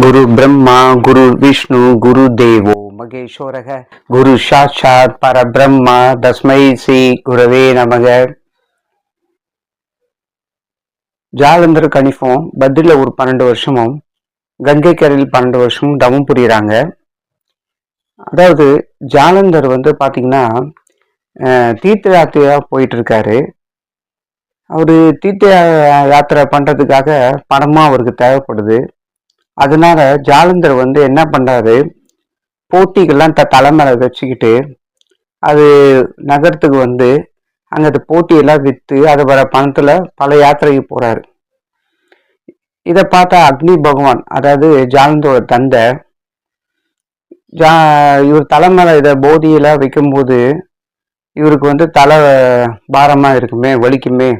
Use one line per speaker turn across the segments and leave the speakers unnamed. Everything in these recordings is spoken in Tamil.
குரு பிரம்மா குரு விஷ்ணு குரு தேவோ மகேஸ்வரக. குரு சாட்சாத் பரபிரம்மா தஸ்மை ஸ்ரீ குரவே நமக. ஜாலந்தர் கணிஃபும் பத்ரில ஒரு பன்னெண்டு வருஷமும் கங்கை கரையில் பன்னெண்டு வருஷமும் தவம் புரியுறாங்க. அதாவது ஜாலந்தர் வந்து பாத்தீங்கன்னா தீர்த்த யாத்திரையா போயிட்டு இருக்காரு அவரு தீர்த்த யாத்திரை பண்றதுக்காக பணமா அவருக்கு தேவைப்படுது. அதனால ஜாலந்தர் வந்து என்ன பண்ணாரு போட்டிகள்லாம் த தலைமையில வச்சுக்கிட்டு அது நகரத்துக்கு வந்து அங்கே அந்த போட்டியெல்லாம் விற்று அது வர பணத்தில் பல யாத்திரைக்கு போகிறாரு இதை பார்த்தா அக்னி பகவான் அதாவது ஜாலந்தோட தந்தை ஜா இவர் தலைமையில இதை போதியெல்லாம் வைக்கும்போது இவருக்கு வந்து தலை பாரமாக இருக்குமே வலிக்குமே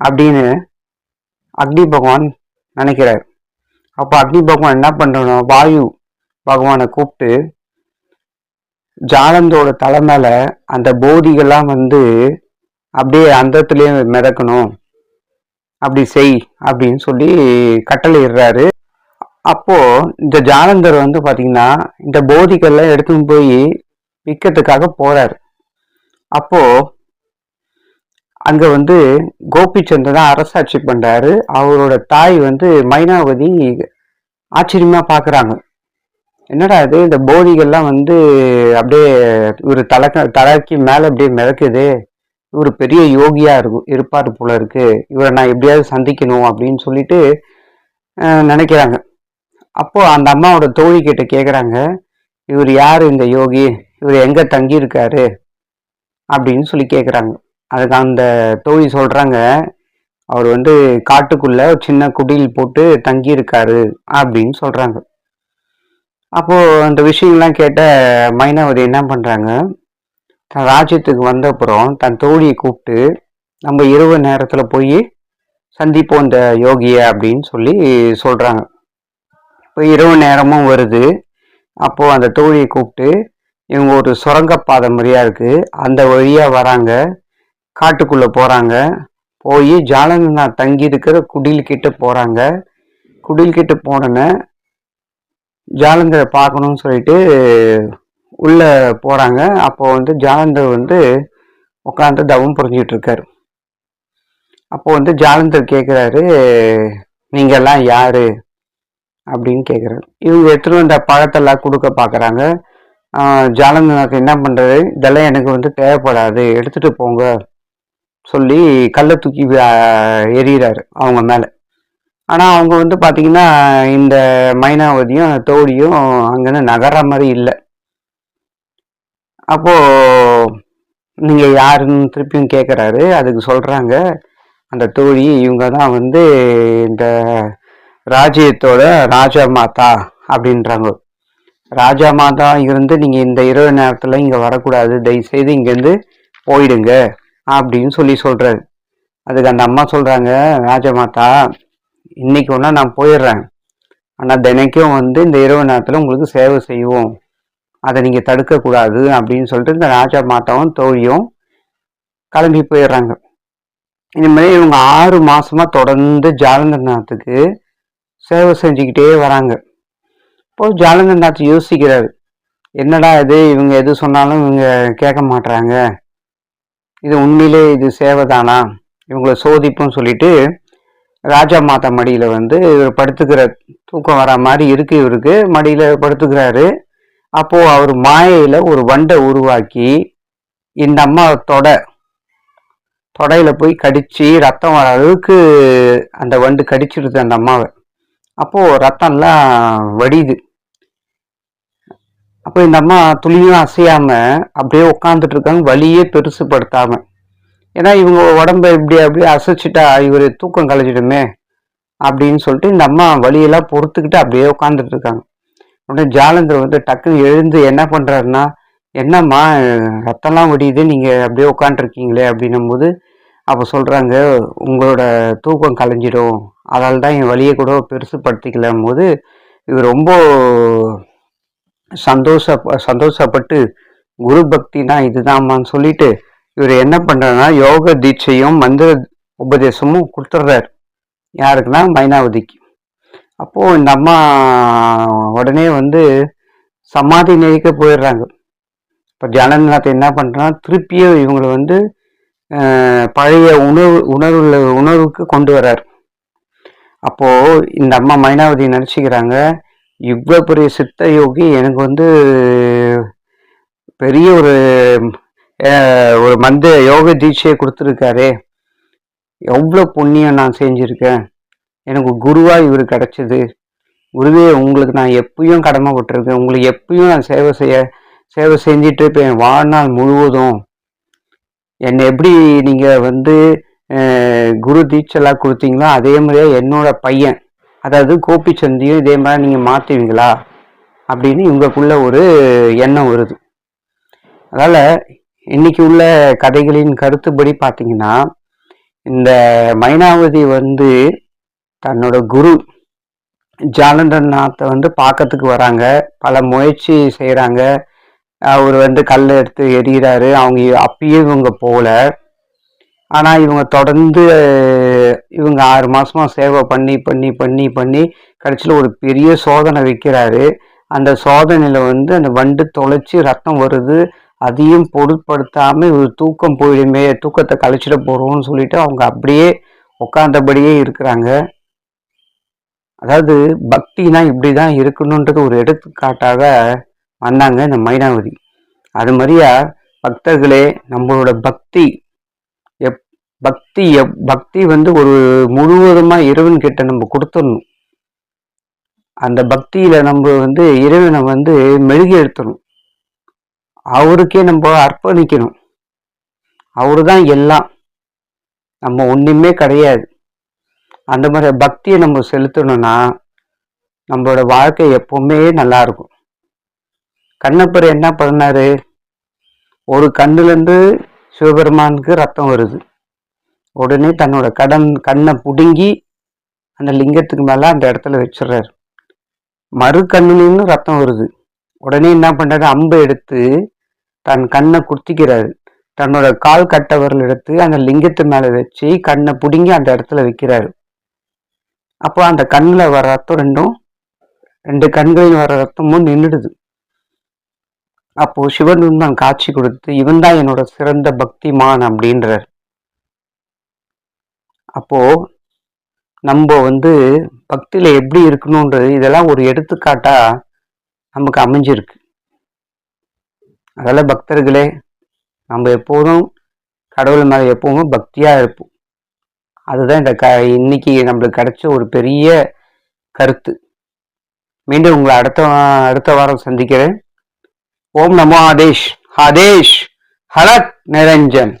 அப்படின்னு அக்னி பகவான் நினைக்கிறார். அப்போ அக்னி பகவான் என்ன பண்றணும் வாயு பகவானை கூப்பிட்டு ஜாலந்தோட தலை மேல அந்த போதிகள்லாம் வந்து அப்படியே அந்தத்துலேயே மிதக்கணும். அப்படி செய் அப்படின்னு சொல்லி கட்டளை இடுறாரு. அப்போ இந்த ஜாலந்தர் வந்து பார்த்திங்கன்னா இந்த போதிகள்லாம் எடுத்துன்னு போய் விற்கிறதுக்காக போறாரு. அப்போ அங்க வந்து கோபிச்சந்தர் தான் அரசாட்சி பண்றாரு. அவரோட தாய் வந்து மைனாவதி ஆச்சரியமா பாக்குறாங்க. என்னடா இது? இந்த போதிகள்லாம் வந்து அப்படியே இவர் தலக்க தலைக்கு மேல அப்படியே மிதக்குது. இவர் பெரிய யோகியா இருக்கும் இருப்பார் போல இருக்கு. இவரை நான் எப்படியாவது சந்திக்கணும் அப்படின்னு சொல்லிட்டு நினைக்கிறாங்க. அப்போ அந்த அம்மாவோட தோழி கிட்ட கேக்குறாங்க இவர் யாரு இந்த யோகி? இவர் எங்க தங்கியிருக்காரு? அப்படின்னு சொல்லி கேக்குறாங்க. அதுக்கு அந்த தோழி சொல்றாங்க அவர் வந்து காட்டுக்குள்ள சின்ன குடில் போட்டு தங்கி இருக்காரு அப்படின்னு சொல்றாங்க. அப்போ அந்த விஷயங்கள்லாம் கேட்ட மைனாவதி என்ன பண்றாங்க? தன் ராஜ்யத்துக்கு வந்த அப்புறம் தன் தோழியை கூப்பிட்டு நம்ம இரவு நேரத்துல போய் சந்திப்போம் இந்த யோகிய அப்படின்னு சொல்லி சொல்றாங்க. இப்போ இரவு நேரமும் வருது. அப்போ அந்த தோழியை கூப்பிட்டு இவங்க ஒரு சுரங்கப்பாதை மாதிரியா இருக்கு. அந்த வழியா வராங்க. காட்டுக்குள்ள போறாங்க. போய் ஜாலந்தநாத் தங்கி இருக்கிற குடில் போகிறாங்க குடில்கிட்ட குடில் போனோன்னே ஜாலந்தரை பார்க்கணும்னு சொல்லிட்டு உள்ளே போகிறாங்க அப்போ வந்து ஜாலந்தர் வந்து உட்காந்து தவம் புரிஞ்சிட்டு இருக்காரு. அப்போ வந்து ஜாலந்தர் கேட்குறாரு நீங்கள் எல்லாம் யார்? அப்படின்னு கேட்குறாரு இவங்க எடுத்துகிட்டு வந்த பழத்தெல்லாம் கொடுக்க பார்க்குறாங்க ஜாலந்தநாத் என்ன பண்ணுறது இதெல்லாம் எனக்கு வந்து தேவைப்படாது. எடுத்துகிட்டு போங்க. சொல்லி கல்லை தூக்கி எறிகிறாரு அவங்க மேலே. ஆனால் அவங்க வந்து பார்த்தீங்கன்னா இந்த மைனாவதியும் தோழியும் அங்கேருந்து நகர்ற மாதிரி இல்லை. அப்போது நீங்கள் யாருன்னு திருப்பியும் கேட்குறாரு அதுக்கு சொல்கிறாங்க அந்த தோழி இவங்க தான் வந்து இந்த ராஜ்யத்தோட ராஜா மாதா அப்படின்றாங்க. ராஜா மாதா இருந்து நீங்கள் இந்த இரவு நேரத்தில் இங்கே வரக்கூடாது. தயவு செய்து போயிடுங்க. அப்படின்னு சொல்லி சொல்கிறாரு அதுக்கு அந்த அம்மா சொல்கிறாங்க ராஜமாதா இன்னைக்கு ஒன்றா நான் போயிடுறேன். ஆனால் தினைக்கும் வந்து இந்த இரவு நேரத்தில் உங்களுக்கு சேவை செய்வோம். அதை நீங்கள் தடுக்கக்கூடாது அப்படின்னு சொல்லிட்டு இந்த ராஜா மாதாவும் தோழியும் கிளம்பி போயிடுறாங்க. இனிமேல் மாதிரி இவங்க ஆறு மாதமாக தொடர்ந்து ஜாலந்தநாத்துக்கு சேவை செஞ்சுக்கிட்டே வராங்க. இப்போ ஜாலந்தநாத் யோசிக்கிறாரு என்னடா இது இவங்க எது சொன்னாலும் இவங்க கேட்க மாட்றாங்க. இது உண்மையிலே இது சேவைதானா? இவங்களை சோதிப்பும் சொல்லிட்டு ராஜா மாதா மடியில் வந்து இவர் படுத்துக்கிற தூக்கம் வர மாதிரி இருக்கு இவருக்கு. மடியில் படுத்துக்கிறாரு. அப்போ அவர் மாயையில் ஒரு வண்டை உருவாக்கி இந்த அம்மா தொடை தொடையில் போய் கடிச்சு ரத்தம் வர அளவுக்கு அந்த வண்டு கடிச்சிடுது அந்த அம்மாவை. அப்போது ரத்தம்லாம் வடியுது. அப்போ இந்த அம்மா துளியும் அசையாம அப்படியே உட்காந்துட்டு இருக்காங்க. வலியே பெருசுப்படுத்தாம ஏன்னா இவங்க உடம்ப இப்படி அப்படியே அசைச்சிட்டா இவர் தூக்கம் கலைச்சிடுமே அப்படின்னு சொல்லிட்டு இந்த அம்மா வலியெல்லாம் பொறுத்துக்கிட்டு அப்படியே உட்காந்துட்டு இருக்காங்க. உடனே ஜாலந்தர் வந்து டக்குன்னு எழுந்து என்ன பண்ணுறாருன்னா என்னம்மா ரத்தம்லாம் வடியுது நீங்கள் அப்படியே உட்காந்துருக்கீங்களே அப்படின்னும் போது அப்போ சொல்கிறாங்க உங்களோட தூக்கம் கலைஞ்சிடும். அதால் தான் என் வழியை கூட பெருசுப்படுத்திக்கலாம் போது இவர் ரொம்ப சந்தோஷ சந்தோஷப்பட்டு குரு பக்தினா இதுதாம்மான்னு சொல்லிட்டு இவர் என்ன பண்ணுறாருன்னா யோக தீட்சையும் மந்திர உபதேசமும் கொடுத்துட்றாரு. யாருக்குன்னா மைனாவதிக்கு. அப்போது இந்த அம்மா உடனே வந்து சமாதி நிலைக்க போயிடுறாங்க. இப்போ ஜனநாத் என்ன பண்ணுறான் திருப்பியும் இவங்களை வந்து பழைய உணவு உணர்வுல உணர்வுக்கு கொண்டு வர்றார். அப்போது இந்த அம்மா மைனாவதி நினச்சிக்கிறாங்க இவ்வளோ பெரிய சித்த யோகி எனக்கு வந்து பெரிய ஒரு ஒரு மந்த யோக தீட்சையை கொடுத்துருக்காரே. எவ்வளோ புண்ணியம் நான் செஞ்சுருக்கேன். எனக்கு குருவாக இவர் கிடச்சிது. குருவே உங்களுக்கு நான் எப்பயும் கடமைப்பட்டிருக்கேன் உங்களுக்கு எப்பயும் நான் சேவை செய்ய சேவை செஞ்சுட்டு இருப்பேன் வாழ்நாள் முழுவதும். என்னை எப்படி நீங்கள் வந்து குரு தீட்செல்லாம் கொடுத்தீங்களோ அதே மாதிரியே என்னோட பையன் அதாவது கோபிச்சந்தையும் இதே மாதிரி நீங்கள் மாற்றுவீங்களா அப்படின்னு இவங்களுக்குள்ள ஒரு எண்ணம் வருது. அதனால் இன்னைக்கு உள்ள கதைகளின் கருத்துப்படி பார்த்தீங்கன்னா இந்த மைனாவதி வந்து தன்னோட குரு ஜாலண்டர்நாத்தை வந்து பார்க்கறதுக்கு வராங்க. பல முயற்சி செய்கிறாங்க அவர் வந்து கல் எடுத்து எரிகிறாரு அவங்க அப்பயும் இவங்க போகல. ஆனால் இவங்க தொடர்ந்து இவங்க ஆறு மாதமாக சேவை பண்ணி பண்ணி பண்ணி பண்ணி கடைசியில் ஒரு பெரிய சோதனை வைக்கிறாரு. அந்த சோதனையில் வந்து அந்த வண்டு தொலைச்சி ரத்தம் வருது. அதையும் பொருட்படுத்தாமல் இவர் தூக்கம் போயிடுமே தூக்கத்தை கழிச்சிட போகிறோம்னு சொல்லிட்டு அவங்க அப்படியே உட்காந்தபடியே இருக்கிறாங்க. அதாவது பக்தினா இப்படி தான் இருக்கணுன்றது ஒரு எடுத்துக்காட்டாக வந்தாங்க இந்த மைனாவதி. அது மாதிரியா பக்தர்களே நம்மளோட பக்தி பக்தி எப் பக்தி வந்து ஒரு முழுவதுமாக இறைவன் கிட்ட நம்ம கொடுத்துடணும். அந்த பக்தியில நம்ம வந்து இறைவனை வந்து மெழுகி எடுத்தணும் அவருக்கே நம்ம அர்ப்பணிக்கணும். அவரு தான் எல்லாம். நம்ம ஒன்றுமே கிடையாது. அந்த மாதிரி பக்தியை நம்ம செலுத்தணும்னா நம்மளோட வாழ்க்கை எப்பவுமே நல்லா இருக்கும். கண்ணப்பர் என்ன பண்ணாரு? ஒரு கண்ணுலேருந்து சிவபெருமானுக்கு ரத்தம் வருது. உடனே தன்னோட கடன் கண்ணை பிடுங்கி அந்த லிங்கத்துக்கு மேலே அந்த இடத்துல வச்சிடுறாரு. மறு கண்ணுலேருந்து ரத்தம் வருது. உடனே என்ன பண்ணுறாரு அம்பை எடுத்து தன் கண்ணை குத்திக்கிறாரு. தன்னோட கால் கட்டவரில் எடுத்து அந்த லிங்கத்து மேலே வச்சு கண்ணை பிடுங்கி அந்த இடத்துல வைக்கிறாரு. அப்போ அந்த கண்ணில் வர ரத்தம் ரெண்டும் ரெண்டு கண்களில் வர ரத்தமும் நின்றுடுது. அப்போ சிவன் தான் காட்சி கொடுத்து இவன் தான் என்னோட சிறந்த பக்திமான் அப்படின்றார். அப்போது நம்ம வந்து பக்தியில் எப்படி இருக்கணுன்றது இதெல்லாம் ஒரு எடுத்துக்காட்டாக நமக்கு அமைஞ்சிருக்கு. அதெல்லாம் பக்தர்களே நம்ம எப்போதும் கடவுள் மேலே எப்பவும் பக்தியாக இருப்போம். அதுதான் இந்த க இன்னைக்கு நம்மளுக்கு கிடைச்ச ஒரு பெரிய கருத்து. மீண்டும் உங்களை அடுத்த அடுத்த வாரம் சந்திக்கிறேன். ஓம் நமோ ஆதேஷ் ஆதேஷ் ஹரத் நிரஞ்சன்.